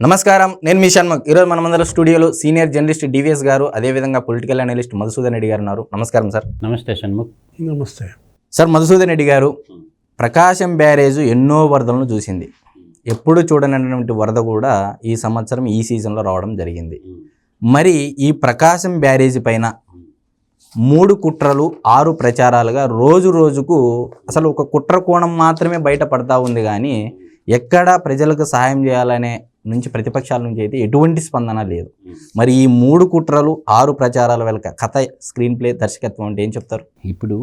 నమస్కారం నేను మీ షణ్ముఖ్. ఈరోజు మన మందల స్టూడియోలో సీనియర్ జర్నలిస్ట్ డివిఎస్ గారు అదేవిధంగా పొలిటికల్ అనలిస్ట్ మధుసూదన్ రెడ్డి గారు ఉన్నారు. నమస్కారం సార్. నమస్తే షణ్ముఖ్. నమస్తే. సార్ మధుసూదన్ రెడ్డి గారు ప్రకాశం బ్యారేజ్ ఎన్నో వరదలను చూసింది. ఎప్పుడు చూడనటువంటి వరద కూడా ఈ సంవత్సరం ఈ సీజన్లో రావడం జరిగింది. మరి ఈ ప్రకాశం బ్యారేజ్ పైన మూడు కుట్రలు ఆరు ప్రచారాలుగా రోజు రోజుకు అసలు ఒక కుట్ర కోణం మాత్రమే బయట పడతా ఉంది కానీ ఎక్కడ ప్రజలకు సహాయం చేయాలనే నుంచి ప్రతిపక్షాల నుంచి అయితే ఎటువంటి స్పందన లేదు. మరి ఈ మూడు కుట్రలు ఆరు ప్రచారాల వెనక కథ స్క్రీన్ ప్లే దర్శకత్వం అంటే ఏం చెప్తారు? ఇప్పుడు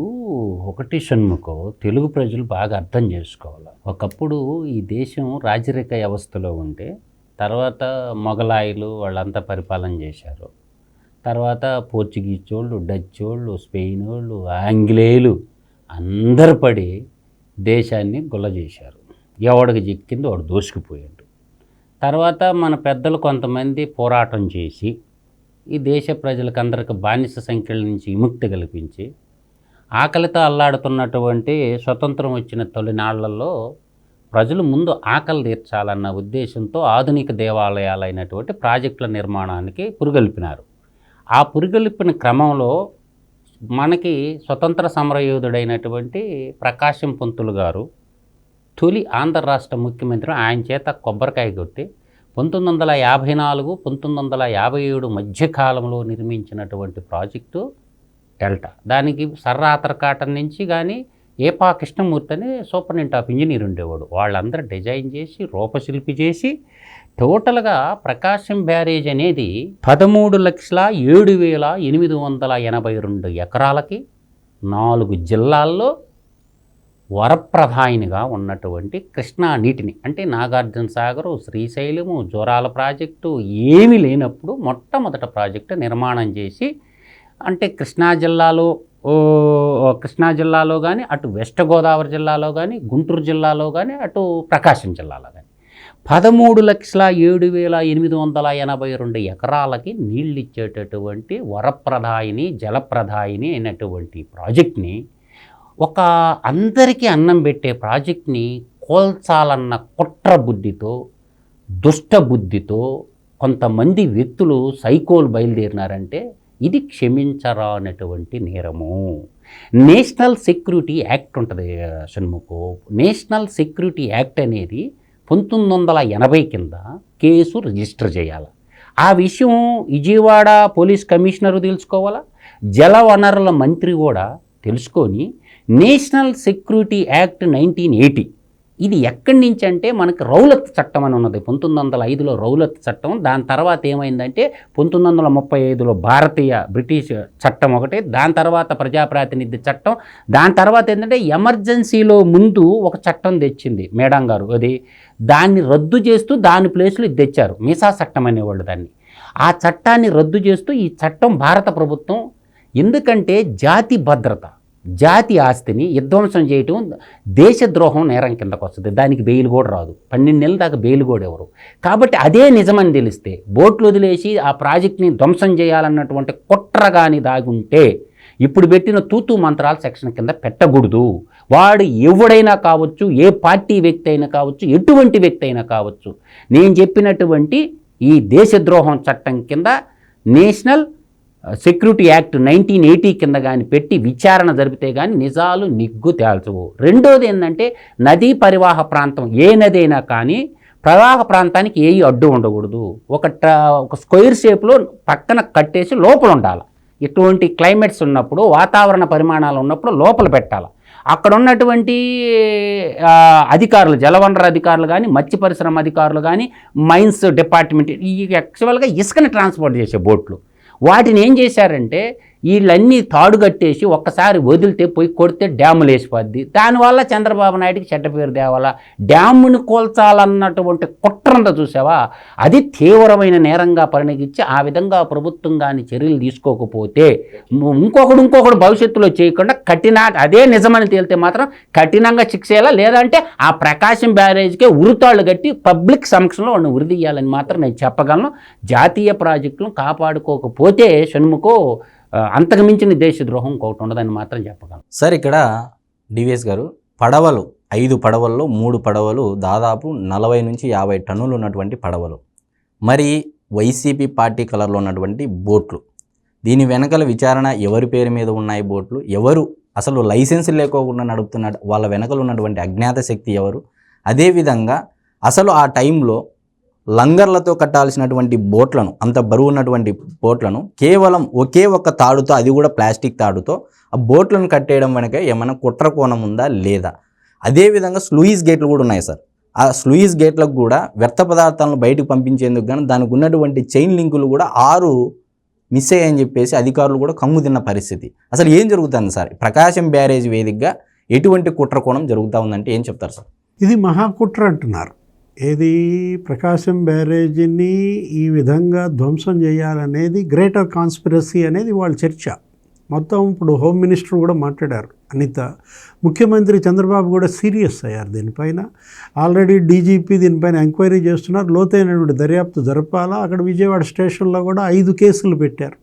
ఒకటి షణ్ముఖం తెలుగు ప్రజలు బాగా అర్థం చేసుకోవాలి? ఒకప్పుడు ఈ దేశం రాజరిక వ్యవస్థలో ఉంటే తర్వాత మొఘలాయిలు వాళ్ళంతా పరిపాలన చేశారు. తర్వాత పోర్చుగీస్ వాళ్ళు డచ్ వాళ్ళు స్పెయిన్ వాళ్ళు ఆంగ్లేయులు అందరు పడి దేశాన్ని గుల్ల చేశారు. ఎవడికి చిక్కింది వాడు దోసుకుపోయాడు తర్వాత మన పెద్దలు కొంతమంది పోరాటం చేసి ఈ దేశ ప్రజలకు అందరికి బానిస సంఖ్యల నుంచి విముక్తి కల్పించి ఆకలితో అల్లాడుతున్నటువంటి స్వతంత్రం వచ్చిన తొలినాళ్ళలో ప్రజలు ముందు ఆకలి తీర్చాలన్న ఉద్దేశంతో ఆధునిక దేవాలయాలైనటువంటి ప్రాజెక్టుల నిర్మాణానికి పురుగొల్పినారు. ఆ పురుగొల్పిన క్రమంలో మనకి స్వతంత్ర సమరయోధుడైనటువంటి ప్రకాశం పంతులు గారు తొలి ఆంధ్ర రాష్ట్ర ముఖ్యమంత్రి ఆయన చేత కొబ్బరికాయ కొట్టి పంతొమ్మిది వందల యాభై నాలుగు పంతొమ్మిది వందల యాభై ఏడు మధ్యకాలంలో నిర్మించినటువంటి ప్రాజెక్టు డెల్టా. దానికి సర్రాతర్ కాటన్ నుంచి కానీ ఏపా కృష్ణమూర్తి అని సూపరింటెండెంట్ ఆఫ్ ఇంజనీర్ ఉండేవాడు. వాళ్ళందరూ డిజైన్ చేసి రూపశిల్పి చేసి టోటల్గా ప్రకాశం బ్యారేజ్ అనేది పదమూడు లక్షల ఏడు వేల ఎనిమిది వందల ఎనభై రెండు ఎకరాలకి నాలుగు జిల్లాల్లో వరప్రధాయినిగా ఉన్నటువంటి కృష్ణా నీటిని అంటే నాగార్జున సాగరు శ్రీశైలము జోరాల ప్రాజెక్టు ఏమీ లేనప్పుడు మొట్టమొదట ప్రాజెక్టు నిర్మాణం చేసి అంటే కృష్ణా జిల్లాలో కృష్ణా జిల్లాలో కానీ అటు వెస్ట్ గోదావరి జిల్లాలో కానీ గుంటూరు జిల్లాలో కానీ అటు ప్రకాశం జిల్లాలో కానీ పదమూడు లక్షల ఏడు వేల ఎనిమిది వందల ఎనభై రెండు ఎకరాలకి నీళ్ళు ఇచ్చేటటువంటి వరప్రదాయిని జలప్రదాయిని అయినటువంటి ప్రాజెక్ట్ని ఒక అందరికీ అన్నం పెట్టే ప్రాజెక్ట్ని కోల్చాలన్న కుట్ర బుద్ధితో దుష్ట బుద్ధితో కొంతమంది వ్యక్తులు సైకోలు బయలుదేరినారంటే ఇది క్షమించరానటువంటి నేరము. నేషనల్ సెక్యూరిటీ యాక్ట్ ఉంటుంది షణ్ముఖు. నేషనల్ సెక్యూరిటీ యాక్ట్ అనేది పంతొమ్మిది వందల ఎనభై కింద కేసు రిజిస్టర్ చేయాలి. ఆ విషయం విజయవాడ పోలీస్ కమిషనరు తెలుసుకోవాలా? జల వనరుల మంత్రి కూడా తెలుసుకొని National Security Act nineteen eighty. ఇది ఎక్కడి నుంచి అంటే మనకు రౌలత్ చట్టం అని ఉన్నది. పంతొమ్మిది వందల ఐదులో రౌలత్ చట్టం దాని తర్వాత ఏమైందంటే పంతొమ్మిది వందల ముప్పై ఐదులో భారతీయ బ్రిటిష్ చట్టం ఒకటి దాని తర్వాత ప్రజాప్రాతినిధ్య చట్టం దాని తర్వాత ఏంటంటే ఎమర్జెన్సీలో ముందు ఒక చట్టం తెచ్చింది మేడం గారు. అది దాన్ని రద్దు చేస్తూ దాని ప్లేస్లో ఇది తెచ్చారు. మిసా చట్టం అనేవాళ్ళు దాన్ని. ఆ చట్టాన్ని రద్దు చేస్తూ ఈ చట్టం భారత ప్రభుత్వం ఎందుకంటే జాతి భద్రత. జాతి ఆస్తిని విధ్వంసం చేయటం దేశద్రోహం నేరం కిందకు వస్తుంది. దానికి బెయిల్ కూడా రాదు. పన్నెండు నెలల దాకా బెయిల్ కూడా ఎవరు? కాబట్టి అదే నిజమని తెలిస్తే బోట్లు వదిలేసి ఆ ప్రాజెక్ట్ని ధ్వంసం చేయాలన్నటువంటి కుట్ర కానీ దాగుంటే ఇప్పుడు పెట్టిన తూతూ మంత్రాల సెక్షన్ కింద పెట్టకూడదు. వాడు ఎవడైనా కావచ్చు ఏ పార్టీ వ్యక్తి అయినా కావచ్చు ఎటువంటి వ్యక్తి అయినా కావచ్చు. నేను చెప్పినటువంటి ఈ దేశద్రోహం చట్టం కింద National Security Act nineteen eighty కింద కానీ పెట్టి విచారణ జరిపితే కానీ నిజాలు నిగ్గు తేల్చవు. రెండోది ఏంటంటే నదీ పరివాహ ప్రాంతం ఏ నది అయినా కానీ ప్రవాహ ప్రాంతానికి ఏ అడ్డు ఉండకూడదు. ఒక ట్ర ఒక స్క్వేర్ షేప్లో పక్కన కట్టేసి లోపల ఉండాలి. ఇటువంటి క్లైమేట్స్ ఉన్నప్పుడు వాతావరణ పరిమాణాలు ఉన్నప్పుడు లోపల పెట్టాలి. అక్కడ ఉన్నటువంటి అధికారులు జలవనరు అధికారులు కానీ మత్స్య పరిశ్రమ అధికారులు కానీ మైన్స్ డిపార్ట్మెంట్ ఈ యాక్చువల్గా ఇసుకని ట్రాన్స్పోర్ట్ చేసే బోట్లు. వాటిని ఏం చేశారంటే వీళ్ళన్నీ తాడు కట్టేసి ఒక్కసారి వదిలితే పోయి కొడితే డ్యాములు వేసిపోద్ది. దానివల్ల చంద్రబాబు నాయుడికి చెడ్డ పేరు తేవాలా? డ్యామును కోల్చాలన్నటువంటి కుట్రంతా చూసావా? అది తీవ్రమైన నేరంగా పరిణగించి ఆ విధంగా ప్రభుత్వం కానీ చర్యలు తీసుకోకపోతే ఇంకొకడు ఇంకొకడు భవిష్యత్తులో చేయకుండా కఠిన అదే నిజమని తేలితే మాత్రం కఠినంగా శిక్షేయాలా లేదంటే ఆ ప్రకాశం బ్యారేజ్కే ఉరితాళ్ళు కట్టి పబ్లిక్ సమక్షంలో వాడిని ఉరిదీయాలని మాత్రం నేను చెప్పగలను. జాతీయ ప్రాజెక్టులను కాపాడుకోకపోతే షణ్ముఖో అంతకుమించిన దేశద్రోహం ఇంకొకటి ఉండదని మాత్రం చెప్పగలను. సార్ ఇక్కడ డివిఎస్ గారు పడవలు ఐదు పడవల్లో మూడు పడవలు దాదాపు నలభై నుంచి యాభై టన్నులు ఉన్నటువంటి పడవలు. మరి వైసీపీ పార్టీ కలర్లో ఉన్నటువంటి బోట్లు. దీని వెనకల విచారణ ఎవరి పేరు మీద ఉన్నాయి బోట్లు? ఎవరు అసలు లైసెన్స్ లేకోకుండా నడుపుతున్న వాళ్ళ వెనకలు ఉన్నటువంటి అజ్ఞాత శక్తి ఎవరు? అదేవిధంగా అసలు ఆ టైంలో లంగర్లతో కట్టాల్సినటువంటి బోట్లను అంత బరువు ఉన్నటువంటి బోట్లను కేవలం ఒకే ఒక్క తాడుతో అది కూడా ప్లాస్టిక్ తాడుతో ఆ బోట్లను కట్టేయడం వెనక ఏమైనా కుట్ర కోణం ఉందా లేదా? అదేవిధంగా స్లూయిస్ గేట్లు కూడా ఉన్నాయి సార్. ఆ స్లూయిస్ గేట్లకు కూడా వ్యర్థ పదార్థాలను బయటకు పంపించేందుకు కానీ దానికి ఉన్నటువంటి చైన్ లింకులు కూడా ఆరు మిస్ అయ్యాయని చెప్పేసి అధికారులు కూడా కమ్ము తిన్న పరిస్థితి. అసలు ఏం జరుగుతుంది సార్? ప్రకాశం బ్యారేజ్ వేదికగా ఎటువంటి కుట్ర కోణం జరుగుతూ ఉందంటే ఏం చెప్తారు సార్? ఇది మహాకుట్ర అంటున్నారు. ఏది ప్రకాశం బ్యారేజీని ఈ విధంగా ధ్వంసం చేయాలనేది గ్రేటర్ కాన్స్పిరసీ అనేది వాళ్ళ చర్చ. మొత్తం ఇప్పుడు హోమ్ మినిస్టర్ కూడా మాట్లాడారు. అనిత ముఖ్యమంత్రి చంద్రబాబు కూడా సీరియస్ అయ్యారు దీనిపైన. ఆల్రెడీ డీజీపీ దీనిపైన ఎంక్వైరీ చేస్తున్నారు. లోతైనటువంటి దర్యాప్తు జరపాలా? అక్కడ విజయవాడ స్టేషన్లో కూడా ఐదు కేసులు పెట్టారు.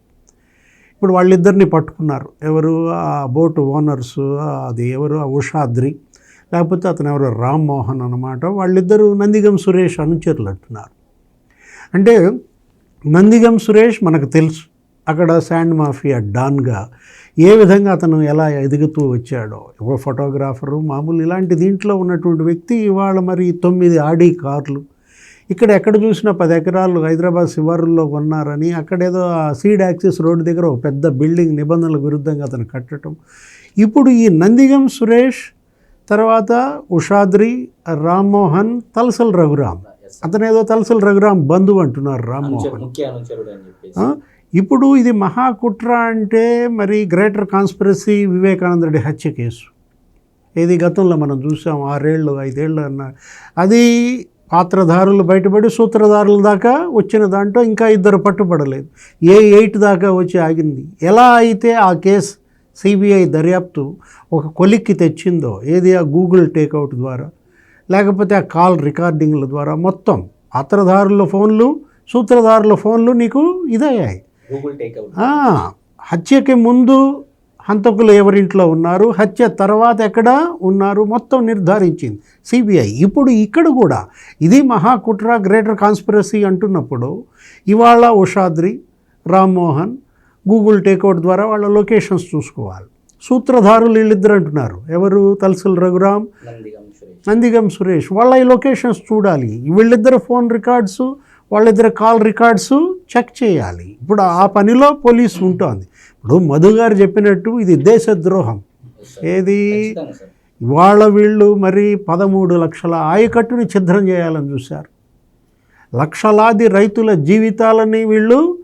ఇప్పుడు వాళ్ళిద్దరిని పట్టుకున్నారు. ఎవరు? ఆ బోటు ఓనర్స్ అది ఎవరు? ఆ ఉషాద్రి. లేకపోతే అతను ఎవరు రామ్మోహన్ అనమాట వాళ్ళిద్దరూ నందిగం సురేష్ అనుచరులు అంటున్నారు. అంటే నందిగం సురేష్ మనకు తెలుసు. అక్కడ శాండ్ మాఫియా డాన్గా ఏ విధంగా అతను ఎలా ఎదుగుతూ వచ్చాడో. ఒక ఫోటోగ్రాఫరు మామూలు ఇలాంటి దీంట్లో ఉన్నటువంటి వ్యక్తి ఇవాళ మరి తొమ్మిది ఆడి కార్లు. ఇక్కడ ఎక్కడ చూసినా పది ఎకరాలు హైదరాబాద్ శివారుల్లో కొన్నారని అక్కడేదో ఆ సీడ్ యాక్సిస్ రోడ్డు దగ్గర ఒక పెద్ద బిల్డింగ్ నిబంధనల విరుద్ధంగా అతను కట్టడం. ఇప్పుడు ఈ నందిగం సురేష్ తర్వాత ఉషాద్రి రామ్మోహన్ తలసల్ రఘురామ్ అతను ఏదో తలసల్ రఘురామ్ బంధువు అంటున్నారు రామ్మోహన్? ఇప్పుడు ఇది మహాకుట్ర అంటే మరి గ్రేటర్ కాన్స్పిరసీ వివేకానంద రెడ్డి హత్య కేసు. ఇది గతంలో మనం చూసాం ఆరేళ్ళు ఐదేళ్ళు అన్న. అది పాత్రధారులు బయటపడి సూత్రధారుల దాకా వచ్చిన దాంట్లో ఇంకా ఇద్దరు పట్టుబడలేదు. ఏ ఎయిట్ దాకా వచ్చి ఆగింది? ఎలా అయితే ఆ కేసు సిబిఐ దర్యాప్తు ఒక కొలిక్కి తెచ్చిందో ఏది ఆ గూగుల్ టేక్అవుట్ ద్వారా? లేకపోతే ఆ కాల్ రికార్డింగ్ల ద్వారా? మొత్తం పాత్రధారుల ఫోన్లు సూత్రధారుల ఫోన్లు నీకు ఇదయ్యాయి. హత్యకి ముందు హంతకులు ఎవరింట్లో ఉన్నారు? హత్య తర్వాత ఎక్కడ ఉన్నారు? మొత్తం నిర్ధారించింది సిబిఐ. ఇప్పుడు ఇక్కడ కూడా ఇది మహాకుట్ర గ్రేటర్ కాన్స్పిరసీ అంటున్నప్పుడు ఇవాళ ఉషాద్రి రామ్మోహన్ గూగుల్ టేక్అవుట్ ద్వారా వాళ్ళ లొకేషన్స్ చూసుకోవాలి. సూత్రధారులు వీళ్ళిద్దరు అంటున్నారు. ఎవరు? తలసల్ రఘురామ్ నందిగం సురేష్. వాళ్ళ ఈ లొకేషన్స్ చూడాలి. వీళ్ళిద్దరు ఫోన్ రికార్డ్స్ వాళ్ళిద్దరు కాల్ రికార్డ్స్ చెక్ చేయాలి. ఇప్పుడు ఆ పనిలో పోలీసు ఉంటుంది. ఇప్పుడు మధు గారు చెప్పినట్టు ఇది దేశద్రోహం. ఏది? ఇవాళ వీళ్ళు మరి పదమూడు లక్షల ఆయకట్టుని ఛిద్రం చేయాలని చూశారు. లక్షలాది రైతుల జీవితాలని వీళ్ళు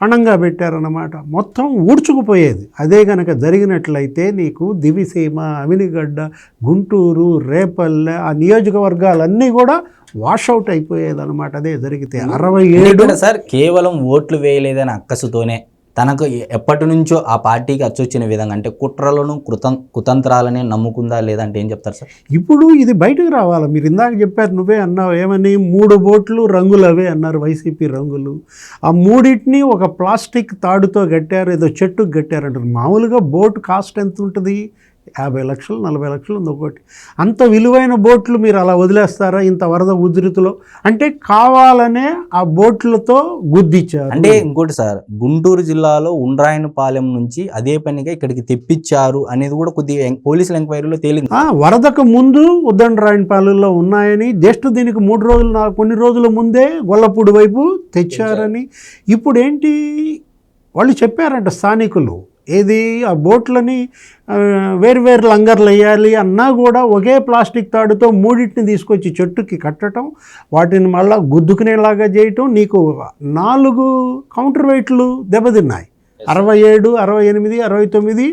పణంగా పెట్టారన్నమాట. మొత్తం ఊడ్చుకుపోయేది. అదే గనక జరిగినట్లయితే నీకు దివిసీమ అమినిగడ్డ గుంటూరు రేపల్లె ఆ నియోజకవర్గాలన్నీ కూడా వాషౌట్ అయిపోయేది అనమాట అదే జరిగితే అరవై ఏడు సార్ కేవలం ఓట్లు వేయలేదని అక్కసుతోనే తనకు ఎప్పటి నుంచో ఆ పార్టీకి అచ్చొచ్చిన విధంగా అంటే కుట్రలను కృతం కుతంత్రాలని నమ్ముకుందా లేదంటే ఏం చెప్తారు సార్? ఇప్పుడు ఇది బయటకు రావాలి? మీరు ఇందాక చెప్పారు నువ్వే అన్నావు ఏమని? మూడు బోట్లు రంగులు అవే అన్నారు వైసీపీ రంగులు. ఆ మూడింటిని ఒక ప్లాస్టిక్ తాడుతో కట్టారు ఏదో చెట్టుకు కట్టారంటారు. మామూలుగా బోట్ కాస్ట్ ఎంత ఉంటుంది? యాభై లక్షలు నలభై లక్షలు ఉంది ఒకటి. అంత విలువైన బోట్లు మీరు అలా వదిలేస్తారా ఇంత వరద ఉధృతిలో? అంటే కావాలనే ఆ బోట్లతో గుద్దిచ్చారు. అంటే ఇంకోటి సార్ గుంటూరు జిల్లాలో ఉండ్రాయనపాలెం నుంచి అదే పనిగా ఇక్కడికి తెప్పించారు అనేది కూడా కొద్దిగా పోలీసుల ఎంక్వైరీలో తేలింది. ఆ, వరదకు ముందు ఉద్దండరాయనపాలెంలో ఉన్నాయని జస్ట్ దీనికి మూడు రోజులు కొన్ని రోజుల ముందే గొల్లపూడి వైపు తెచ్చారని. ఇప్పుడు ఏంటి వాళ్ళు చెప్పారంట స్థానికులు ఏది? ఆ బోట్లని వేరువేరు లంగర్లు వేయాలి అన్నా కూడా ఒకే ప్లాస్టిక్ తాడుతో మూడింటిని తీసుకొచ్చి చెట్టుకి కట్టడం వాటిని మళ్ళా గుద్దుకునేలాగా చేయటం నీకు నాలుగు కౌంటర్ వెయిట్లు దెబ్బతిన్నాయి. అరవై ఏడు అరవై ఎనిమిది అరవై తొమ్మిది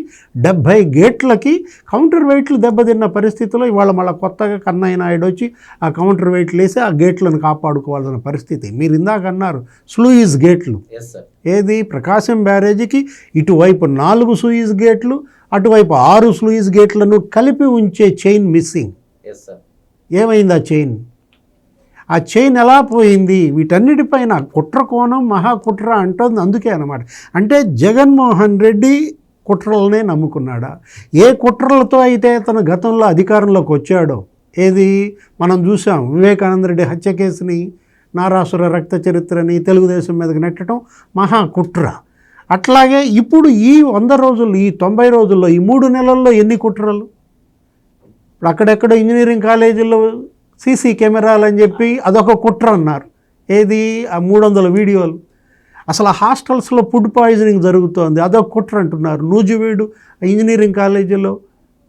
డెబ్భై గేట్లకి కౌంటర్ వెయిట్లు దెబ్బతిన్న పరిస్థితిలో ఇవాళ మళ్ళీ కొత్తగా కన్నయ్య నాయుడు వచ్చి ఆ కౌంటర్ వెయిట్లు వేసి ఆ గేట్లను కాపాడుకోవాల్సిన పరిస్థితి. మీరు ఇందాక అన్నారు స్లూయిస్ గేట్లు. ఏది? ప్రకాశం బ్యారేజీకి ఇటువైపు నాలుగు సూయిస్ గేట్లు అటువైపు ఆరు స్లూయిస్ గేట్లను కలిపి ఉంచే చైన్ మిస్సింగ్. ఏమైంది ఆ చైన్? ఆ చైన్ ఎలా పోయింది? వీటన్నిటిపైన కుట్ర కోణం మహాకుట్ర అంటుంది. అందుకే అనమాట అంటే జగన్మోహన్ రెడ్డి కుట్రలనే నమ్ముకున్నాడా? ఏ కుట్రలతో అయితే తన గతంలో అధికారంలోకి వచ్చాడో? ఏది? మనం చూసాం వివేకానంద రెడ్డి హత్య కేసుని నారాసుర రక్త చరిత్రని తెలుగుదేశం మీదకి నెట్టడం మహా కుట్ర అట్లాగే ఇప్పుడు ఈ వంద రోజుల్లో ఈ తొంభై రోజుల్లో ఈ మూడు నెలల్లో ఎన్ని కుట్రలు? ఇప్పుడు అక్కడెక్కడ ఇంజనీరింగ్ కాలేజీల్లో సీసీ కెమెరాలు అని చెప్పి అదొక కుట్ర అన్నారు. ఏది? ఆ మూడు వందల వీడియోలు. అసలు ఆ హాస్టల్స్లో ఫుడ్ పాయిజనింగ్ జరుగుతోంది. అదొక కుట్ర అంటున్నారు. నూజివీడు ఇంజనీరింగ్ కాలేజీలో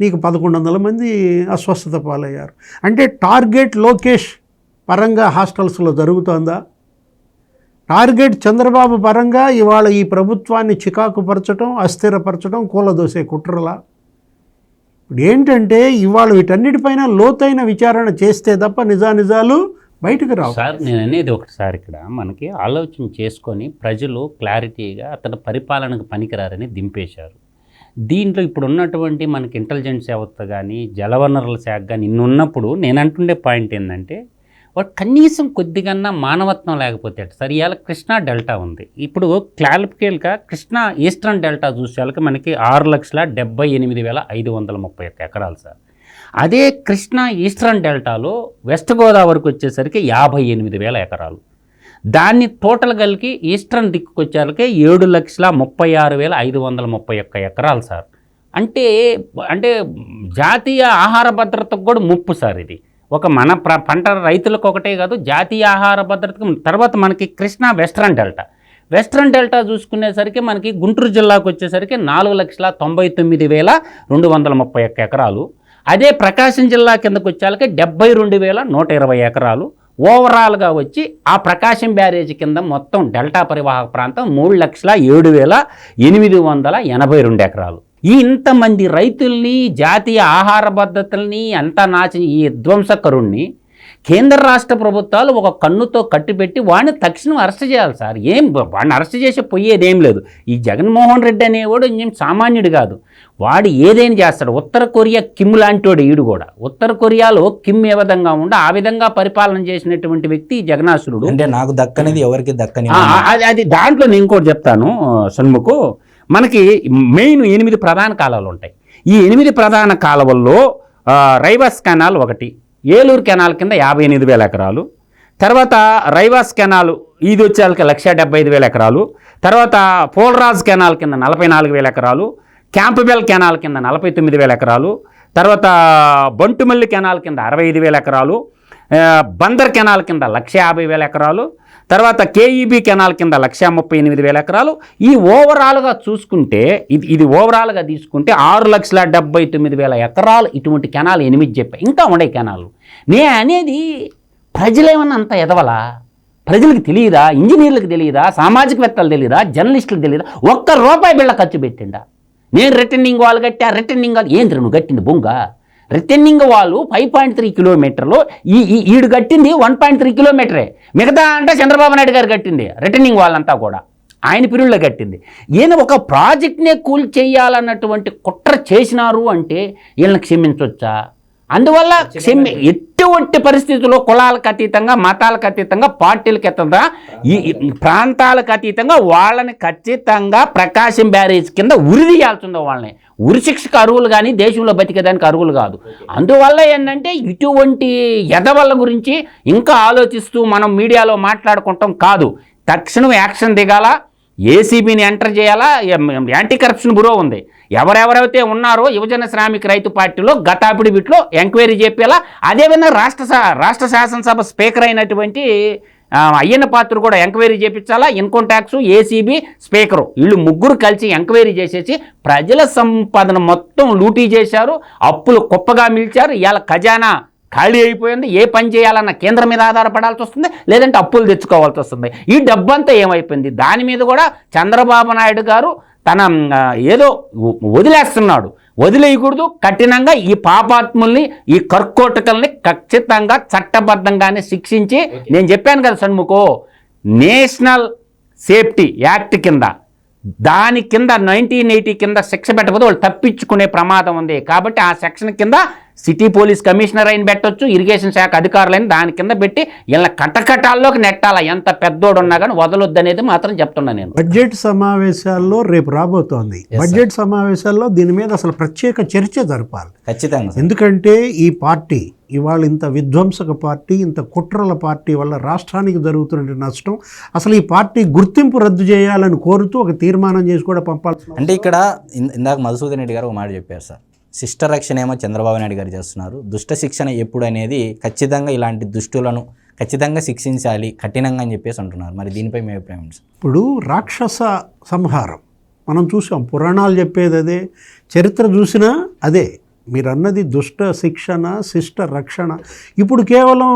నీకు పదకొండు వందల మంది అస్వస్థత పాలయ్యారు. అంటే టార్గెట్ లోకేష్ పరంగా హాస్టల్స్లో జరుగుతోందా? టార్గెట్ చంద్రబాబు పరంగా ఇవాళ ఈ ప్రభుత్వాన్ని చికాకుపరచడం అస్థిరపరచడం కూలదోసే కుట్రలా? ఇప్పుడు ఏంటంటే ఇవాళ వీటన్నిటిపైన లోతైన విచారణ చేస్తే తప్ప నిజానిజాలు బయటకు రావు. సార్ నేను అనేది ఒకటిసారి ఇక్కడ. మనకి ఆలోచన చేసుకొని ప్రజలు క్లారిటీగా అతని పరిపాలనకు పనికిరారని దింపేశారు. దీంట్లో ఇప్పుడు ఉన్నటువంటి మనకి ఇంటెలిజెన్స్ వ్యవస్థ కానీ జలవనరుల శాఖ కానీ ఇన్నున్నప్పుడు నేను అంటుండే పాయింట్ ఏంటంటే వాడు కనీసం కొద్దిగన్నా మానవత్వం లేకపోతే ఎట్ట? సార్ ఇవాళ కృష్ణా డెల్టా ఉంది. ఇప్పుడు క్లారిఫికేల్గా కృష్ణా ఈస్టర్న్ డెల్టా చూసేవాళ్ళకి మనకి ఆరు లక్షల డెబ్బై ఎనిమిది వేల ఐదు వందల ముప్పై ఒక్క ఎకరాలు సార్. అదే కృష్ణా ఈస్టర్న్ డెల్టాలో వెస్ట్ గోదావరికి వచ్చేసరికి యాభై ఎనిమిది వేల ఎకరాలు. దాన్ని టోటల్ కలిగి ఈస్టర్న్ దిక్కుకు వచ్చేసరికి ఏడు లక్షల ముప్పై ఆరు వేల ఐదు వందల ముప్పై ఒక్క ఎకరాలు సార్. అంటే అంటే జాతీయ ఆహార భద్రతకు కూడా ముప్పు సార్ ఇది. ఒక మన ప్ర పంట రైతులకు ఒకటే కాదు జాతీయ ఆహార భద్రతకు తర్వాత మనకి Krishna western delta. Western delta చూసుకునేసరికి మనకి గుంటూరు జిల్లాకు వచ్చేసరికి నాలుగు లక్షల తొంభై తొమ్మిది వేల రెండు వందల ముప్పై ఒక్క ఎకరాలు. అదే ప్రకాశం జిల్లా కిందకు వచ్చేళ్ళకి డెబ్బై రెండు వేల నూట ఇరవై ఎకరాలు. ఓవరాల్గా వచ్చి ఆ ప్రకాశం బ్యారేజ్ కింద మొత్తం డెల్టా పరివాహక ప్రాంతం మూడు లక్షల ఏడు వేల ఎనిమిది వందల ఎనభై రెండు ఎకరాలు. ఈ ఇంతమంది రైతుల్ని జాతీయ ఆహార భద్రతల్ని అంతా నాచి ఈ విధ్వంసకరుణ్ణి కేంద్ర రాష్ట్ర ప్రభుత్వాలు ఒక కన్నుతో కట్టిపెట్టి వాడిని తక్షణం అరెస్ట్ చేయాలి సార్. ఏం వాడిని అరెస్ట్ చేసి పోయేది ఏం లేదు. ఈ జగన్మోహన్ రెడ్డి అనేవాడు ఏం సామాన్యుడు కాదు. వాడు ఏదైనా చేస్తాడు? ఉత్తర కొరియా కిమ్ లాంటివాడు ఈడు కూడా. ఉత్తర కొరియాలో కిమ్ ఏ విధంగా ఉండి ఆ విధంగా పరిపాలన చేసినటువంటి వ్యక్తి జగనాసురుడు అంటే నాకు దక్కనిది ఎవరికి దక్కని అది దాంట్లో నేను ఇంకోటి చెప్తాను షణ్ముఖు మనకి మెయిన్ ఎనిమిది ప్రధాన కాలువలు ఉంటాయి. ఈ ఎనిమిది ప్రధాన కాలువల్లో రైవాస్ కెనాల్ ఒకటి ఏలూరు కెనాల్ కింద యాభై ఎనిమిది వేల ఎకరాలు తర్వాత రైవాస్ కెనాల్ ఇది వచ్చేళ్ళకి లక్ష డెబ్బై ఐదు వేల ఎకరాలు తర్వాత పోల్రాజ్ కెనాల్ కింద నలభై నాలుగు వేల ఎకరాలు క్యాంపుబెల్ కెనాల్ కింద నలభై తొమ్మిది వేల ఎకరాలు తర్వాత బంటుమల్లి కెనాల్ కింద అరవై ఐదు వేల ఎకరాలు బందర్ కెనాల్ కింద లక్ష యాభై వేల ఎకరాలు తర్వాత కేఈబీ కెనాల్ కింద లక్ష ముప్పై ఎనిమిది వేల ఎకరాలు. ఈ ఓవరాల్గా చూసుకుంటే ఇది ఇది ఓవరాల్గా తీసుకుంటే ఆరు లక్షల డెబ్బై తొమ్మిది వేల ఎకరాలు ఇటువంటి కెనాల్ ఎనిమిది చెప్పాయి ఇంకా ఉండే కెనాలు. నే అనేది ప్రజలేమన్నా అంత ఎదవలా? ప్రజలకు తెలియదా? ఇంజనీర్లకు తెలియదా? సామాజికవేత్తలు తెలియదా? జర్నలిస్టులకు తెలియదా? ఒక్క రూపాయి బిళ్ళ ఖర్చు పెట్టిండా. నేను రిటర్నింగ్ వాళ్ళు కట్టా రిటర్నింగ్ వాళ్ళు. ఏంద్ర నువ్వు కట్టింది బొంగ? రిటర్నింగ్ వాళ్ళు ఫైవ్ పాయింట్ త్రీ కిలోమీటర్లు ఈ ఈడు కట్టింది వన్ పాయింట్ త్రీ కిలోమీటరే మిగతా అంటే చంద్రబాబు నాయుడు గారు కట్టింది రిటర్నింగ్ వాళ్ళంతా కూడా. ఆయన పీరియడ్లో కట్టింది. ఈయన ఒక ప్రాజెక్ట్నే కూల్ చేయాలన్నటువంటి కుట్ర చేసినారు అంటే వీళ్ళని క్షమించవచ్చా అందువల్ల ఎటువంటి పరిస్థితుల్లో కులాలకు అతీతంగా మతాలకు అతీతంగా పార్టీలకు అతీతంగా ఈ ప్రాంతాలకు అతీతంగా వాళ్ళని ఖచ్చితంగా ప్రకాశం బ్యారేజ్ కింద ఉరి తీయాల్సిందో వాళ్ళని. ఉరి శిక్షకు అరువులు కానీ దేశంలో బతికేదానికి అరువులు కాదు. అందువల్ల ఏంటంటే ఇటువంటి ఎదవల గురించి ఇంకా ఆలోచిస్తూ మనం మీడియాలో మాట్లాడుకుంటాం కాదు. తక్షణం యాక్షన్ దిగాల? ఏసీబీని ఎంటర్ చేయాలా? యాంటీ కరప్షన్ బ్యూరో ఉంది. ఎవరెవరైతే ఉన్నారో యువజన శ్రామిక రైతు పార్టీలో గతాపిడి వీటిలో ఎంక్వైరీ చెప్పేలా అదేవిధంగా రాష్ట్ర రాష్ట్ర శాసనసభ స్పీకర్ అయినటువంటి అయ్యన్న పాత్ర కూడా enquiry చేపించాలా? Income tax ACB speaker. వీళ్ళు ముగ్గురు కలిసి ఎంక్వైరీ చేసేసి ప్రజల సంపాదన మొత్తం లూటీ చేశారు. అప్పులు కుప్పగా మిల్చారు. ఇవాళ ఖజానా ఖాళీ అయిపోయింది. ఏ పని చేయాలన్న కేంద్రం మీద ఆధారపడాల్సి వస్తుంది. లేదంటే అప్పులు తెచ్చుకోవాల్సి వస్తుంది. ఈ డబ్బంతా ఏమైపోయింది? దాని మీద కూడా చంద్రబాబు నాయుడు గారు తన ఏదో వదిలేస్తున్నాడు. వదిలేయకూడదు. కఠినంగా ఈ పాపాత్ముల్ని ఈ కర్కోటకల్ని ఖచ్చితంగా చట్టబద్ధంగానే శిక్షించి నేను చెప్పాను కదా సన్ముఖో నేషనల్ సేఫ్టీ యాక్ట్ కింద దాని కింద నైన్టీన్ ఎయిటీ కింద శిక్ష పెట్టకపోతే వాళ్ళు తప్పించుకునే ప్రమాదం ఉంది. కాబట్టి ఆ సెక్షన్ కింద సిటీ పోలీస్ కమిషనర్ అయిన పెట్టొచ్చు ఇరిగేషన్ శాఖ అధికారులైన దాని కింద పెట్టి ఇలా కటకటాల్లోకి నెట్టాల? ఎంత పెద్దోడు ఉన్నా కానీ వదలొద్దు అనేది మాత్రం చెప్తున్నా నేను. బడ్జెట్ సమావేశాల్లో రేపు రాబోతోంది. బడ్జెట్ సమావేశాల్లో దీని మీద అసలు ప్రత్యేక చర్చ జరపాలి. ఖచ్చితంగా. ఎందుకంటే ఈ పార్టీ ఇవాళ ఇంత విధ్వంసక పార్టీ ఇంత కుట్రల పార్టీ వల్ల రాష్ట్రానికి జరుగుతున్న నష్టం అసలు ఈ పార్టీ గుర్తింపు రద్దు చేయాలని కోరుతూ ఒక తీర్మానం చేసి కూడా పంపాల్సిన అంటే ఇక్కడ ఇం- ఇందాక మధుసూదన్ రెడ్డి గారు ఒక మాట చెప్పారు సార్ శిష్ట రక్షణ ఏమో చంద్రబాబు నాయుడు గారు చేస్తున్నారు. దుష్ట శిక్షణ ఎప్పుడు అనేది ఖచ్చితంగా ఇలాంటి దుష్టులను ఖచ్చితంగా శిక్షించాలి కఠినంగా అని చెప్పేసి అంటున్నారు. మరి దీనిపై మీ అభిప్రాయం ఇప్పుడు రాక్షస సంహారం మనం చూసాం పురాణాలు చెప్పేది అదే చరిత్ర చూసినా అదే. మీరు అన్నది దుష్ట శిక్షణ శిష్ట రక్షణ. ఇప్పుడు కేవలం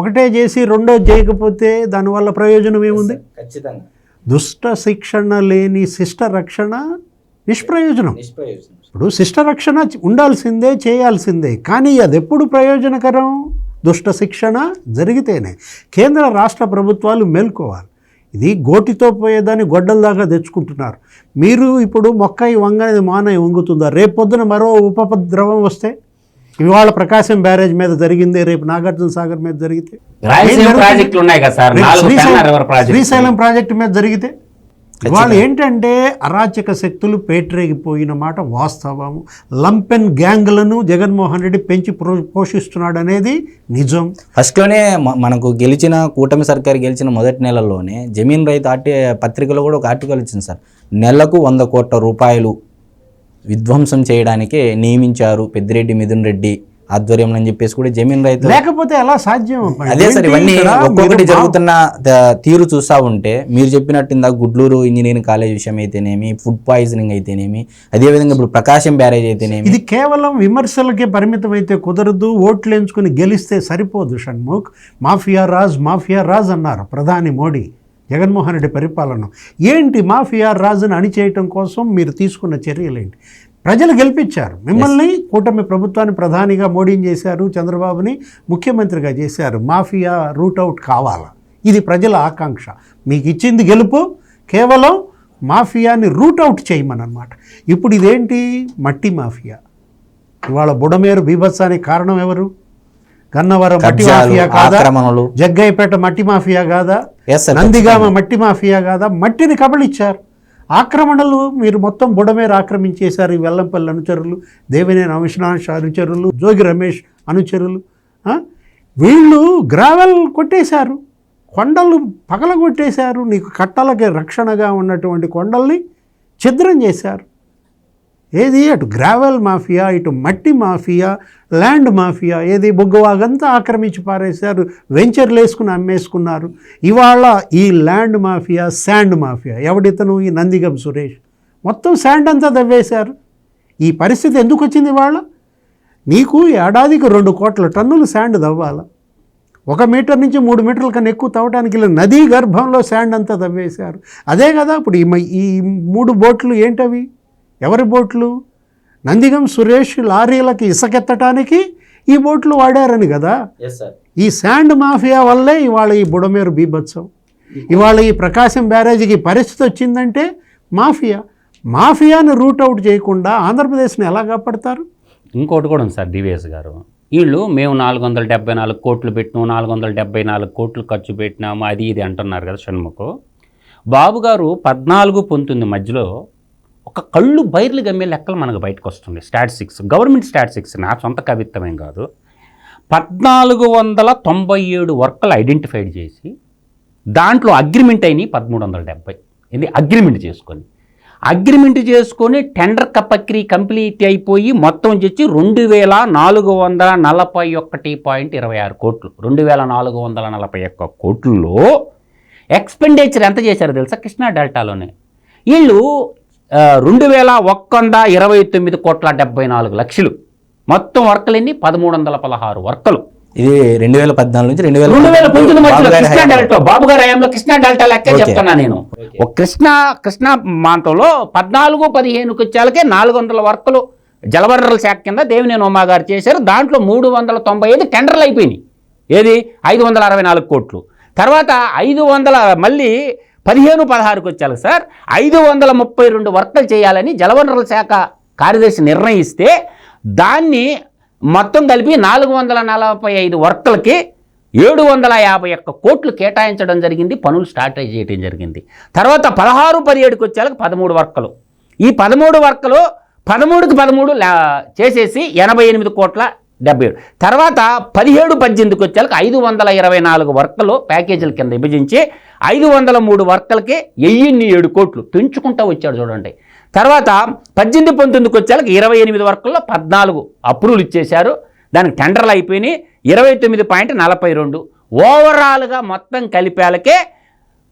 ఒకటే చేసి రెండో చేయకపోతే దానివల్ల ప్రయోజనం ఏముంది? ఖచ్చితంగా. దుష్ట శిక్షణ లేని శిష్ట రక్షణ నిష్ప్రయోజనం. ఇప్పుడు శిష్ట రక్షణ ఉండాల్సిందే చేయాల్సిందే. కానీ అది ఎప్పుడు ప్రయోజనకరం? దుష్ట శిక్షణ జరిగితేనే. కేంద్ర రాష్ట్ర ప్రభుత్వాలు మేల్కోవాలి. ఇది గోటితో పోయేదాన్ని గొడ్డల దాకా తెచ్చుకుంటున్నారు. మీరు ఇప్పుడు మొక్క వంగనేది మాన వంగుతుందా? రేపు పొద్దున మరో ఉపద్రవం వస్తే? ఇవాళ ప్రకాశం బ్యారేజ్ మీద జరిగింది రేపు నాగార్జున సాగర్ మీద జరిగితే? శ్రీశైలం ప్రాజెక్టు మీద జరిగితే? ఇవాళ ఏంటంటే అరాచక శక్తులు పేటరేగిపోయిన మాట వాస్తవము లంపెన్ గ్యాంగ్లను జగన్మోహన్ రెడ్డి పెంచి పోషిస్తున్నాడు అనేది నిజం. ఫస్ట్లోనే మనకు గెలిచిన కూటమి సర్కార్ గెలిచిన మొదటి నెలల్లోనే జమీన్ రైతు ఆర్టి పత్రికలో కూడా ఒక ఆర్టికల్ వచ్చింది సార్. నెలకు వంద కోట్ల రూపాయలు విధ్వంసం చేయడానికే నియమించారు పెద్దిరెడ్డి మిథున్ రెడ్డి. ఆధ్వర్యంలో అని చెప్పేసి కూడా జమీన్ రైతు లేకపోతే ఎలా సాధ్యం? అదే సార్ ఏంటి ఇవన్నీ ఒక్కొక్కటి జరుగుతున్న తీరు చూస్తూ ఉంటే మీరు చెప్పినట్టు ఇందాక గుడ్లూరు ఇంజనీరింగ్ కాలేజ్ విషయం అయితేనేమి ఫుడ్ పాయిజనింగ్ అయితేనేమి అదేవిధంగా ఇప్పుడు ప్రకాశం బ్యారేజ్ అయితేనేమి. ఇది కేవలం విమర్శలకే పరిమితం అయితే కుదరదు ఓట్లు ఎంచుకుని గెలిస్తే సరిపోదు షణ్ముఖ్. మాఫియా రాజ్ మాఫియా రాజ్ అన్నారు ప్రధాని మోడీ జగన్మోహన్ రెడ్డి పరిపాలన. ఏంటి మాఫియా రాజును అణిచేయటం కోసం మీరు తీసుకున్న చర్యలేంటి? ప్రజలు గెలిపించారు. మిమ్మల్ని కూటమి ప్రభుత్వాన్ని ప్రధానిగా మోడీని చేశారు చంద్రబాబుని ముఖ్యమంత్రిగా చేశారు. మాఫియా రూట్ అవుట్ కావాలా? ఇది ప్రజల ఆకాంక్ష. మీకు ఇచ్చింది గెలుపు కేవలం మాఫియాని రూట్ అవుట్ చేయమనమాట. ఇప్పుడు ఇదేంటి? మట్టి మాఫియా. ఇవాళ బుడమేరు బీభత్సానికి కారణం ఎవరు? గన్నవరం మట్టి మాఫియా కాదా. జగ్గయ్యపేట మట్టి మాఫియా కాదా? నందిగామ మట్టి మాఫియా కాదా? మట్టిని కబళిచ్చారు. ఆక్రమణలు మీరు మొత్తం బుడమేరు ఆక్రమించేశారు ఈ వెల్లంపల్లి అనుచరులు దేవినేని అవిశ్వాస్ అనుచరులు జోగి రమేష్ అనుచరులు వీళ్ళు గ్రావెల్ కొట్టేశారు కొండలు పగలగొట్టేశారు నీకు కట్టలకి రక్షణగా ఉన్నటువంటి కొండల్ని ఛిద్రం చేశారు. ఏది? అటు గ్రావెల్ మాఫియా ఇటు మట్టి మాఫియా ల్యాండ్ మాఫియా ఏది? బొగ్గవాగంతా ఆక్రమించి పారేశారు వెంచర్లు వేసుకుని అమ్మేసుకున్నారు. ఇవాళ ఈ ల్యాండ్ మాఫియా శాండ్ మాఫియా ఎవడితను? ఈ నందిగం సురేష్. మొత్తం శాండ్ అంతా దవ్వేశారు ఈ పరిస్థితి ఎందుకు వచ్చింది ఇవాళ? నీకు ఏడాదికి రెండు కోట్ల టన్నులు శాండ్ దవ్వాల ఒక మీటర్ నుంచి మూడు మీటర్ల కన్నా ఎక్కువ తవ్వడానికి ఇలా నదీ గర్భంలో శాండ్ అంతా తవ్వేశారు. అదే కదా ఇప్పుడు ఈ ఈ మూడు బోట్లు ఏంటవి? ఎవరి బోట్లు? నందిగం సురేష్ లారీలకి ఇసుకెత్తటానికి ఈ బోట్లు వాడారని కదా? ఈ శాండ్ మాఫియా వల్లే ఇవాళ ఈ బుడమేరు బీభత్సం. ఇవాళ ఈ ప్రకాశం బ్యారేజీకి పరిస్థితి వచ్చిందంటే మాఫియా. మాఫియాని రూట్ అవుట్ చేయకుండా ఆంధ్రప్రదేశ్ని ఎలా కాపాడతారు? ఇంకోటి కూడా ఉంది సార్ డివిఎస్ గారు. వీళ్ళు మేము నాలుగు వందల డెబ్బై నాలుగు కోట్లు పెట్టినాము నాలుగు వందల డెబ్బై నాలుగు కోట్లు ఖర్చు పెట్టినాము అది ఇది అంటున్నారు కదా షణ్ముఖ్. బాబు గారు పద్నాలుగు పంతొమ్మిది మధ్యలో. ఒక కళ్ళు బైర్లు గమ్మే లెక్కలు మనకు బయటకు వస్తుంది స్టాటిస్టిక్స్ గవర్నమెంట్ స్టాటిస్టిక్స్ నా సొంత కవిత్వమేం కాదు. పద్నాలుగు వందల తొంభై ఏడు వర్కలు ఐడెంటిఫైడ్ చేసి దాంట్లో అగ్రిమెంట్ అయినాయి పదమూడు వందల డెబ్బై. ఇది అగ్రిమెంట్ చేసుకొని. అగ్రిమెంట్ చేసుకొని టెండర్ ప్రక్రియ కంప్లీట్ అయిపోయి మొత్తం వచ్చి రెండు వేల నాలుగు వందల నలభై ఒకటి పాయింట్ ఇరవై ఆరు కోట్లు. రెండు వేల నాలుగు వందల నలభై ఒక్క కోట్లలో ఎక్స్పెండిచర్ ఎంత చేశారో తెలుసా కృష్ణా డెల్టాలోనే? వీళ్ళు రెండు వేల ఒక్క వంద ఇరవై తొమ్మిది కోట్ల డెబ్బై నాలుగు లక్షలు. మొత్తం వర్కలన్నీ పదమూడు వందల పదహారు వర్కలు. ఇది రెండు వేల పద్నాలుగు నుంచి రెండు వేల రెండు వేల పంతొమ్మిది మధ్యలో బాబు గారి కృష్ణా. డెల్టా బాబు గారి హయాంలో కృష్ణా డెల్టా లెక్కే. చెప్తున్నా నేను. ఒక కృష్ణా కృష్ణా ప్రాంతంలో పద్నాలుగు పదిహేనుకి వచ్చాలకే నాలుగు వందల వర్కులు జలవనరుల శాఖ కింద దేవినేని ఉమా గారు చేశారు. దాంట్లో మూడు వందల తొంభై ఐదు టెండర్లు అయిపోయినాయి. ఏది? ఐదు వందల అరవై నాలుగు కోట్లు. తర్వాత ఐదు వందల మళ్ళీ పదిహేను పదహారుకు వచ్చారు సార్. ఐదు వందల ముప్పై రెండు వర్కలు చేయాలని జలవనరుల శాఖ కార్యదర్శి నిర్ణయిస్తే దాన్ని మొత్తం కలిపి నాలుగు వందల నలభై ఐదు వర్కులకి ఏడు వందల యాభై ఒక్క కోట్లు కేటాయించడం జరిగింది. పనులు స్టార్ట్ చేయడం జరిగింది. తర్వాత పదహారు పదిహేడుకి వచ్చేలకు పదమూడు వర్కలు. ఈ పదమూడు వర్కలు పదమూడుకి పదమూడు లా- చేసేసి ఎనభై ఎనిమిది కోట్ల డెబ్బై ఏడు. తర్వాత పదిహేడు పద్దెనిమిదికి వచ్చేలకు ఐదు వందల ఇరవై నాలుగు వర్కలు ప్యాకేజీల కింద విభజించి ఐదు వందల మూడు వర్కలకి వెయ్యిన్ని ఏడు కోట్లు పెంచుకుంటూ వచ్చాడు చూడండి. తర్వాత పద్దెనిమిది పంతొమ్మిదికి వచ్చేలకు ఇరవై ఎనిమిది వర్కల్లో పద్నాలుగు అప్రూవల్ ఇచ్చేశారు. దానికి టెండర్లు అయిపోయినాయి. ఇరవై తొమ్మిది పాయింట్ నలభై రెండు. ఓవరాల్గా మొత్తం కలిపేలకే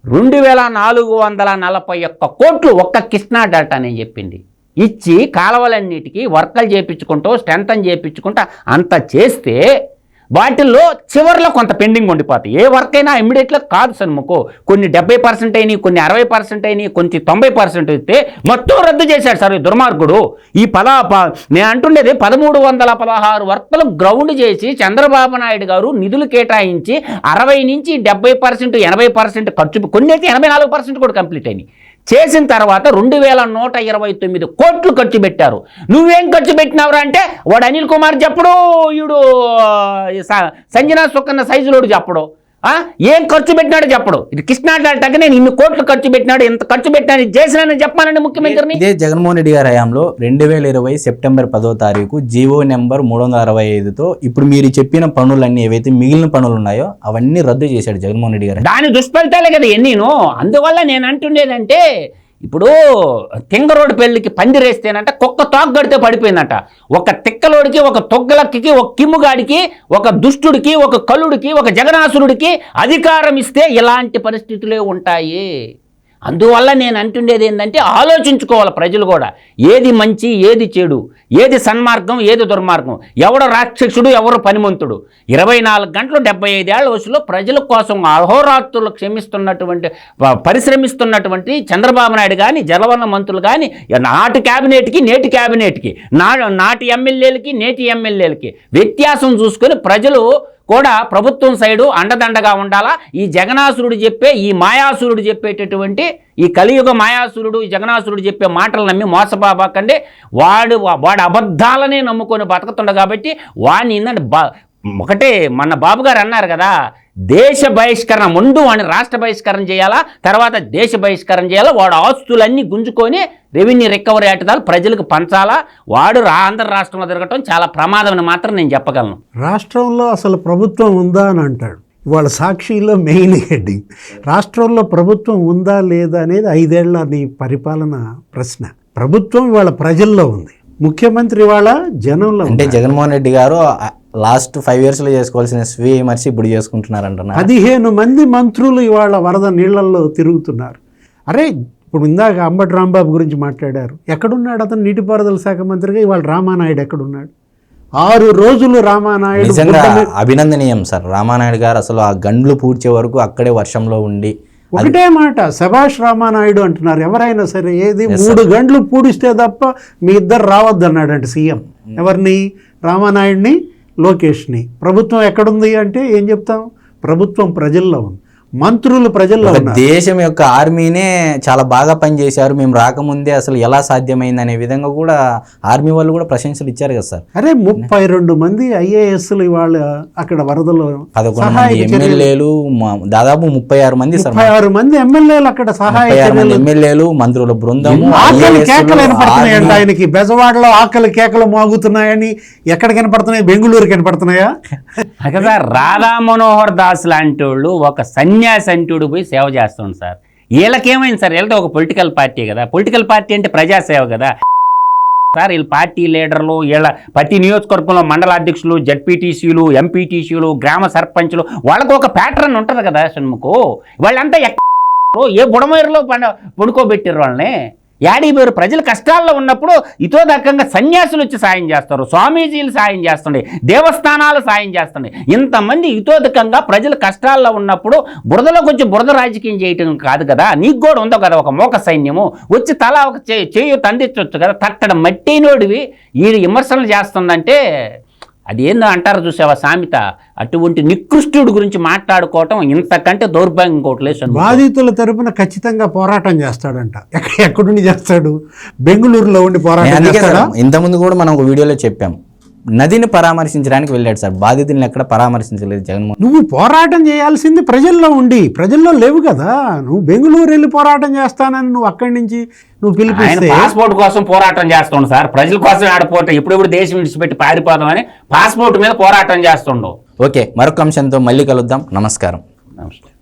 రెండు వేల నాలుగు వందల నలభై ఒక్క కోట్లు ఒక్క కృష్ణా డేటా అని చెప్పింది. ఇచ్చి కాలువలన్నిటికీ వర్కలు చేయించుకుంటూ స్ట్రెంతన్ చేయించుకుంటూ అంత చేస్తే వాటిల్లో చివరిలో కొంత పెండింగ్ ఉండిపోతాయి ఏ వర్క్ అయినా ఇమ్మీడియట్గా కాదు సన్ముఖు. కొన్ని డెబ్బై పర్సెంట్ అయినాయి కొన్ని అరవై పర్సెంట్ అయినాయి కొన్ని తొంభై పర్సెంట్ అయితే మొత్తం రద్దు చేశాడు సార్ ఈ దుర్మార్గుడు. ఈ పద ప- నేను అంటుండేది పదమూడు వందల పదహారు వర్కులు గ్రౌండ్ చేసి చంద్రబాబు నాయుడు గారు నిధులు కేటాయించి అరవై నుంచి డెబ్బై పర్సెంట్ ఎనభై పర్సెంట్ ఖర్చు కొన్ని అయితే ఎనభై నాలుగు పర్సెంట్ కూడా కంప్లీట్ అయినాయి. చేసిన తర్వాత రెండు వేల నూట ఇరవై తొమ్మిది కోట్లు ఖర్చు పెట్టారు. నువ్వేం ఖర్చు పెట్టినావురా అంటే వాడు అనిల్ కుమార్ చెప్పడు ఈడు సంజనా సుకన్న సైజులోడు చెప్పడు. ఏం ఖర్చు పెట్టినాడు చెప్పడు. ఇది కృష్ణా డెల్టాకి నేను ఇన్ని కోట్లు ఖర్చు పెట్టినాడు ఇంత ఖర్చు పెట్టినాడు చేసినానని చెప్పానండి ముఖ్యమంత్రిని. ఇదే జగన్మోహన్ రెడ్డి గారి హయాంలో రెండు వేల ఇరవై సెప్టెంబర్ పదో తారీఖు జీవో నెంబర్ మూడు వందల అరవై ఐదుతో ఇప్పుడు మీరు చెప్పిన పనులన్నీ ఏవైతే మిగిలిన పనులు ఉన్నాయో అవన్నీ రద్దు చేశాడు జగన్మోహన్ రెడ్డి గారు. దాని దుష్ఫలితాలే కదా ఎన్నీను. అందువల్ల నేను అంటుండేదంటే ఇప్పుడు తింగరోడు పెళ్ళికి పందిరేస్తేనంట కుక్క తోగ్గడితే పడిపోయిందట. ఒక తిక్కలోడికి ఒక తొగ్గలక్కి ఒక కిమ్ముగాడికి ఒక దుష్టుడికి ఒక కలుడికి ఒక జగనాసురుడికి అధికారం ఇస్తే ఇలాంటి పరిస్థితులే ఉంటాయి. అందువల్ల నేను అంటుండేది ఏంటంటే ఆలోచించుకోవాలి ప్రజలు కూడా. ఏది మంచి ఏది చెడు ఏది సన్మార్గం ఏది దుర్మార్గం ఎవడు రాక్షసుడు ఎవరు పనిమంతుడు. ఇరవై నాలుగు గంటలు డెబ్బై ఐదేళ్ళ వయసులో ప్రజల కోసం అహోరాత్రులు క్షమిస్తున్నటువంటి ప- పరిశ్రమిస్తున్నటువంటి చంద్రబాబు నాయుడు కానీ జలవన మంత్రులు కానీ నాటి క్యాబినెట్కి నేటి క్యాబినెట్కి నా నాటి ఎమ్మెల్యేలకి నేటి ఎమ్మెల్యేలకి వ్యత్యాసం చూసుకొని ప్రజలు కూడా ప్రభుత్వం సైడు అండదండగా ఉండాలా? ఈ జగనాసురుడు చెప్పే ఈ మాయాసురుడు చెప్పేటటువంటి ఈ కలియుగ మాయాసురుడు ఈ జగనాసురుడు చెప్పే మాటలు నమ్మి మోసపోబాకండి. వాడు వాడు అబద్ధాలనే నమ్ముకొని బతుకుతుండ కాబట్టి వాడిని ఏందంటే బా ఒకటే మన బాబు గారు అన్నారు కదా దేశ బహిష్కరణ ముందు వాడిని రాష్ట్ర బహిష్కరణ చేయాలా? తర్వాత దేశ బహిష్కరణ చేయాలా? వాడు ఆస్తులన్నీ గుంజుకొని రెవెన్యూ రికవరీ యాక్ట్ ప్రజలకు పంచాలా? వాడు రా ఆంధ్ర రాష్ట్రంలో తిరగటం చాలా ప్రమాదం అని మాత్రం నేను చెప్పగలను. రాష్ట్రంలో అసలు ప్రభుత్వం ఉందా అని అంటాడు. వాళ్ళ సాక్షిలో మెయిన్ హెడ్డింగ్. రాష్ట్రంలో ప్రభుత్వం ఉందా లేదా అనేది ఐదేళ్ళ నీ పరిపాలన ప్రశ్న. ప్రభుత్వం ఇవాళ ప్రజల్లో ఉంది. ముఖ్యమంత్రి ఇవాళ జనంలో అంటే. జగన్మోహన్ రెడ్డి గారు లాస్ట్ ఫైవ్ ఇయర్స్లో చేసుకోవాల్సిన స్వీయ విమర్శ ఇప్పుడు చేసుకుంటున్నారంటున్నారు పదిహేను మంది మంత్రులు ఇవాళ వరద నీళ్ళలో తిరుగుతున్నారు. అరే ఇప్పుడు ఇందాక అంబటి రాంబాబు గురించి మాట్లాడారు. ఎక్కడున్నాడు అతను? నీటిపారుదల శాఖ మంత్రిగా ఇవాళ రామానాయుడు ఎక్కడున్నాడు? ఆరు రోజులు రామానాయుడు అభినందనీయం సార్. రామానాయుడు గారు అసలు ఆ గండ్లు పూడ్చే వరకు అక్కడే వర్షంలో ఉండి ఒకటే మాట శభాష్ రామానాయుడు అంటున్నారు. ఎవరైనా సరే ఏది మూడు గంటలు పూడిస్తే తప్ప మీ ఇద్దరు రావద్దన్నాడంట సీఎం. ఎవరిని? రామానాయుడిని? లోకేష్ని. ప్రభుత్వం ఎక్కడుంది అంటే ఏం చెప్తాం? ప్రభుత్వం ప్రజల్లో ఉంది. మంత్రులు ప్రజల్లో దేశం యొక్క ఆర్మీనే చాలా బాగా పనిచేశారు. మేము రాకముందే అసలు ఎలా సాధ్యమైంది అనే విధంగా కూడా ఆర్మీ వాళ్ళు కూడా ప్రశంసలు ఇచ్చారు కదా సార్. అరే ముప్పై రెండు మంది ఐఏఎస్లు ఇవాళ అక్కడ వరదలో పదకొండు మంది ఎమ్మెల్యేలు దాదాపు ముప్పై ఆరు మంది ముప్పై ఆరు మంది ఎమ్మెల్యేలు అక్కడ సహాయ ఎమ్మెల్యేలు మంత్రుల ఆకలి కేకలు ఆర్మీ. ఆయనకి? బెజవాడలో ఆకలి కేకలు మోగుతున్నాయని ఎక్కడ కనపడుతున్నాయి? బెంగళూరు కనపడుతున్నాయా? కదా రాధా మనోహర్ దాస్ లాంటి వాళ్ళు ఒక సన్యాసి అంటుడు పోయి సేవ చేస్తుంది సార్. వీళ్ళకేమైంది సార్? వీళ్ళతో ఒక పొలిటికల్ పార్టీ కదా. పొలిటికల్ పార్టీ అంటే ప్రజాసేవ కదా. సార్ వీళ్ళ పార్టీ లీడర్లు వీళ్ళ ప్రతి నియోజకవర్గంలో మండల అధ్యక్షులు జడ్పీటీసీలు ఎంపీటీసీలు గ్రామ సర్పంచులు వాళ్ళకు ఒక ప్యాటర్న్ ఉంటుంది కదా షణ్ముఖు వాళ్ళంతా ఎక్కడ ఏ బుడమేరులో పండ పడుకోబెట్టారు వాళ్ళని? యాడీ పేరు ప్రజలు కష్టాల్లో ఉన్నప్పుడు ఇతోదక్కంగా సన్యాసులు వచ్చి సాయం చేస్తారు స్వామీజీలు సాయం చేస్తుండే దేవస్థానాలు సాయం చేస్తుండే. ఇంతమంది ఇతోదకంగా ప్రజలు కష్టాల్లో ఉన్నప్పుడు బురదలోకి వచ్చి బురద రాజకీయం చేయటం కాదు కదా? నీకు కూడా ఉందో కదా ఒక మోక సైన్యము? వచ్చి తల ఒక చే- చేయి తందించవచ్చు కదా? తట్టడం మట్టినోడివి. ఈ విమర్శలు చేస్తుందంటే అది ఏందో అంటారు చూసావా సామెత? అటువంటి నికృష్టుడి గురించి మాట్లాడుకోవటం ఇంతకంటే దౌర్భాగ్యం ఇంకోటి లేదు షణ్ముఖు. బాధితుల తరపున ఖచ్చితంగా పోరాటం చేస్తాడంట. ఎక్కడ ఎక్కడుండి చేస్తాడు? బెంగళూరులో ఉండి పోరాటం ఇంతకుముందు కూడా మనం ఒక వీడియోలో చెప్పాం. నదిని పరామర్శించడానికి వెళ్ళాడు సార్. బాధితుల్ని ఎక్కడ పరామర్శించలేదు జగన్మోహన్. నువ్వు పోరాటం చేయాల్సింది ప్రజల్లో ఉండి ప్రజల్లో లేవు కదా. నువ్వు బెంగళూరు వెళ్ళి పోరాటం చేస్తానని నువ్వు అక్కడి నుంచి నువ్వు ఆయన పిలిపిస్తే పాస్పోర్ట్ కోసం పోరాటం చేస్తుండు సార్. ప్రజల కోసం ఆడపోతే ఇప్పుడు దేశం విడిచిపెట్టి పారిపోదామని పాస్పోర్ట్ మీద పోరాటం చేస్తుండు. ఓకే మరొక అంశంతో మళ్ళీ కలుద్దాం. నమస్కారం. నమస్తే.